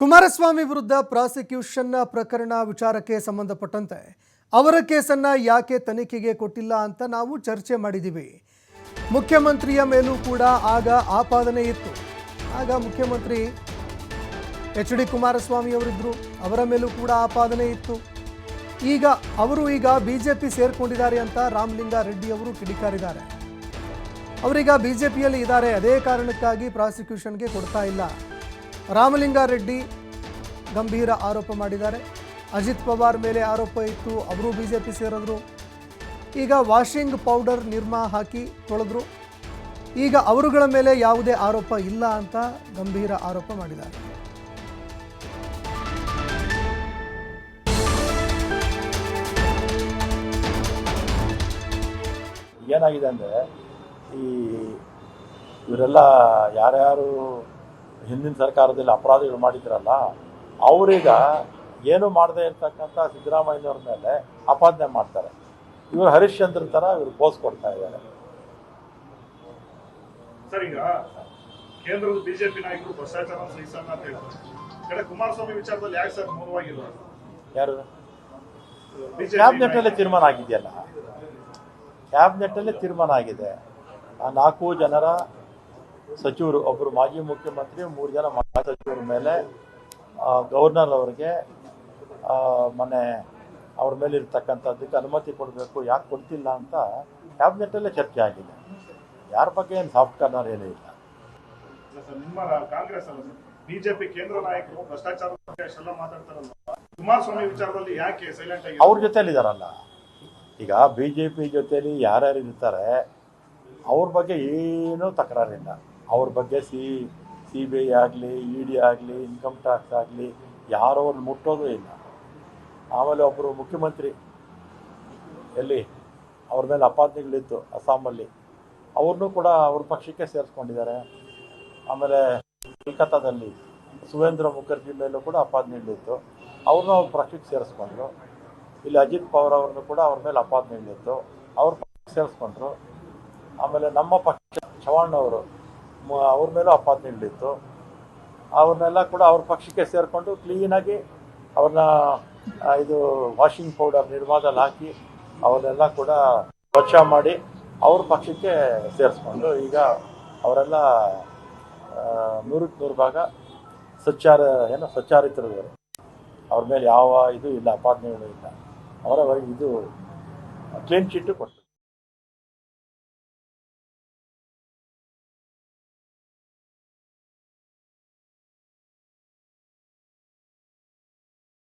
ಕುಮಾರಸ್ವಾಮಿ ವಿರುದ್ಧ ಪ್ರಾಸಿಕ್ಯೂಷನ್ನ ಪ್ರಕರಣ ವಿಚಾರಕ್ಕೆ ಸಂಬಂಧಪಟ್ಟಂತೆ ಅವರ ಕೇಸನ್ನ ಯಾಕೆ ತನಿಖೆಗೆ ಕೊಟ್ಟಿಲ್ಲ ಅಂತ ನಾವು ಚರ್ಚೆ ಮಾಡಿದ್ದೀವಿ. ಮುಖ್ಯಮಂತ್ರಿಯ ಮೇಲೂ ಕೂಡ ಆಗ ಆಪಾದನೆ ಇತ್ತು. ಆಗ ಮುಖ್ಯಮಂತ್ರಿ ಎಚ್ ಡಿ ಕುಮಾರಸ್ವಾಮಿ ಅವರಿದ್ದರು ಅವರ ಮೇಲೂ ಕೂಡ ಆಪಾದನೆ ಇತ್ತು. ಈಗ ಅವರು ಈಗ ಬಿ ಜೆ ಪಿ ಸೇರ್ಕೊಂಡಿದ್ದಾರೆ ಅಂತ ರಾಮಲಿಂಗಾರೆಡ್ಡಿ ಅವರು ಕಿಡಿಕಾರಿದ್ದಾರೆ. ಅವರೀಗ ಬಿ ಜೆ ಪಿಯಲ್ಲಿ ಇದ್ದಾರೆ, ಅದೇ ಕಾರಣಕ್ಕಾಗಿ ಪ್ರಾಸಿಕ್ಯೂಷನ್ಗೆ ಕೊಡ್ತಾ ಇಲ್ಲ. ರಾಮಲಿಂಗಾರೆಡ್ಡಿ ಗಂಭೀರ ಆರೋಪ ಮಾಡಿದ್ದಾರೆ. ಅಜಿತ್ ಪವಾರ್ ಮೇಲೆ ಆರೋಪ ಇತ್ತು ಅವರು ಬಿ ಜೆ ಪಿ ಸೇರಿದ್ರು. ಈಗ ವಾಷಿಂಗ್ ಪೌಡರ್ ನಿರ್ಮಾ ಹಾಕಿ ತೊಳೆದ್ರು. ಈಗ ಅವರುಗಳ ಮೇಲೆ ಯಾವುದೇ ಆರೋಪ ಇಲ್ಲ ಅಂತ ಗಂಭೀರ ಆರೋಪ ಮಾಡಿದ್ದಾರೆ. ಏನಾಗಿದೆ ಅಂದರೆ ಈ ಇವರೆಲ್ಲ ಯಾರ್ಯಾರು ಹಿಂದಿನ ಸರ್ಕಾರದಲ್ಲಿ ಅಪರಾಧಗಳು ಮಾಡಿದ್ರಲ್ಲ ಅವರೀಗ ಏನು ಮಾಡದೆ ಇರ್ತಕ್ಕಂಥ ಸಿದ್ದರಾಮಯ್ಯನವ್ರ ಮೇಲೆ ಅಪಾದನೆ ಮಾಡ್ತಾರೆ. ಇವರು ಹರಿಶ್ಚಂದ್ರ ಥರ ಇವರು ಪೋಸ್ ಕೊಡ್ತಾ ಇದ್ದಾರೆ. ಸರ್ ಈಗ ಕೇಂದ್ರದ ಬಿಜೆಪಿ ನಾಯಕರು ಭ್ರಷ್ಟಾಚಾರ ಸಹಿಸಲ್ಲ ಅಂತ ಹೇಳ್ತಾರೆ. ಕಡೆ ಕುಮಾರಸ್ವಾಮಿ ವಿಚಾರದಲ್ಲಿ ಯಾಕೆ ಸರ್ ಮೌನವಾಗಿಲ್ಲ? ಯಾರು? ಕ್ಯಾಬಿನೆಟ್ ತೀರ್ಮಾನ ಆಗಿದೆಯಲ್ಲ? ಕ್ಯಾಬಿನೆಟ್ಟಲ್ಲೇ ತೀರ್ಮಾನ ಆಗಿದೆ. ಆ ನಾಲ್ಕು ಜನರ ಸಚಿವರು ಒಬ್ಬರು ಮಾಜಿ ಮುಖ್ಯಮಂತ್ರಿ ಮೂರು ಜನ ಮಾಜಿ ಸಚಿವರ ಮೇಲೆ ಗವರ್ನರ್ ಅವರಿಗೆ ಮೊನ್ನೆ ಅವ್ರ ಮೇಲೆ ಇರ್ತಕ್ಕಂಥದ್ದಕ್ಕೆ ಅನುಮತಿ ಕೊಡಬೇಕು ಯಾಕೆ ಕೊಡ್ತಿಲ್ಲ ಅಂತ ಕ್ಯಾಬಿನೆಟ್ಟಲ್ಲೇ ಚರ್ಚೆ ಆಗಿದೆ. ಯಾರ ಬಗ್ಗೆ ಏನು ಸಾಫ್ಟ್ ಕಾರ್ನರ್ ಏನೂ ಇಲ್ಲ. ನಿಮ್ಮ ಕಾಂಗ್ರೆಸ್ ಅಲ್ಲ ಸರ್. ಬಿಜೆಪಿ ಕೇಂದ್ರ ನಾಯಕರು ಭ್ರಷ್ಟಾಚಾರ ಅಷ್ಟೆಲ್ಲ ಮಾತಾಡ್ತಾರಲ್ಲ ಕುಮಾರಸ್ವಾಮಿ ವಿಚಾರದಲ್ಲಿ ಯಾಕೆ ಸೈಲೆಂಟ್ ಆಗಿ ಅವ್ರ ಜೊತೆಲಿದಾರಲ್ಲ ಈಗ ಬಿ ಜೆ ಪಿ ಜೊತೆಲಿ ಯಾರ್ಯಾರು ಇರ್ತಾರೆ ಅವ್ರ ಬಗ್ಗೆ ಏನೂ ತಕರಾರಿಲ್ಲ. ಅವ್ರ ಬಗ್ಗೆ ಸಿ ಸಿ ಬಿ ಐ ಆಗಲಿ ಇ ಡಿ ಆಗಲಿ ಇನ್ಕಮ್ ಟ್ಯಾಕ್ಸ್ ಆಗಲಿ ಯಾರೋ ಅವ್ರನ್ನ ಮುಟ್ಟೋದು ಇಲ್ಲ. ಆಮೇಲೆ ಒಬ್ಬರು ಮುಖ್ಯಮಂತ್ರಿ ಎಲ್ಲಿ ಅವ್ರ ಮೇಲೆ ಅಪಾದನೆಗಳಿತ್ತು ಅಸ್ಸಾಮಲ್ಲಿ ಅವ್ರನ್ನೂ ಕೂಡ ಅವ್ರ ಪಕ್ಷಕ್ಕೆ ಸೇರಿಸ್ಕೊಂಡಿದ್ದಾರೆ. ಆಮೇಲೆ ಕೋಲ್ಕತ್ತಾದಲ್ಲಿ ಸುವೇಂದ್ರ ಮುಖರ್ಜಿ ಮೇಲೂ ಕೂಡ ಅಪಾದನೆಗಳಿತ್ತು ಅವ್ರನ್ನೂ ಅವ್ರ ಪಕ್ಷಕ್ಕೆ ಸೇರಿಸ್ಕೊಂಡ್ರು. ಇಲ್ಲಿ ಅಜಿತ್ ಪವಾರ್ ಅವ್ರನ್ನು ಕೂಡ ಅವ್ರ ಮೇಲೆ ಅಪಾದನೆಗಳಿತ್ತು ಅವ್ರ ಪಕ್ಷಕ್ಕೆ ಸೇರಿಸ್ಕೊಂಡ್ರು. ಆಮೇಲೆ ನಮ್ಮ ಪಕ್ಷ ಚವಾಣ್ ಅವರು ಅವ್ರ ಮೇಲೂ ಅಪಾದನೆಗಳಿತ್ತು ಅವ್ರನ್ನೆಲ್ಲ ಕೂಡ ಅವ್ರ ಪಕ್ಷಕ್ಕೆ ಸೇರಿಕೊಂಡು ಕ್ಲೀನಾಗಿ ಅವ್ರನ್ನ ಇದು ವಾಷಿಂಗ್ ಪೌಡರ್ ನಿರ್ಮಾದಲ್ಲಿ ಹಾಕಿ ಅವನ್ನೆಲ್ಲ ಕೂಡ ಸ್ವಚ್ಛ ಮಾಡಿ ಅವ್ರ ಪಕ್ಷಕ್ಕೆ ಸೇರಿಸ್ಕೊಂಡು ಈಗ ಅವರೆಲ್ಲ ನೂರಕ್ಕೆ ನೂರು ಭಾಗ ಸಚ್ಚಾರ, ಏನೋ ಸಚ್ಚಾರಿತ್ರದವರು ಅವ್ರ ಮೇಲೆ ಯಾವ ಇದು ಇಲ್ಲ ಅಪಾದನೆಗಳು ಇಲ್ಲ. ಅವರ ಇದು ಕ್ಲೀನ್ ಚೀಟು ಕೊಟ್ಟು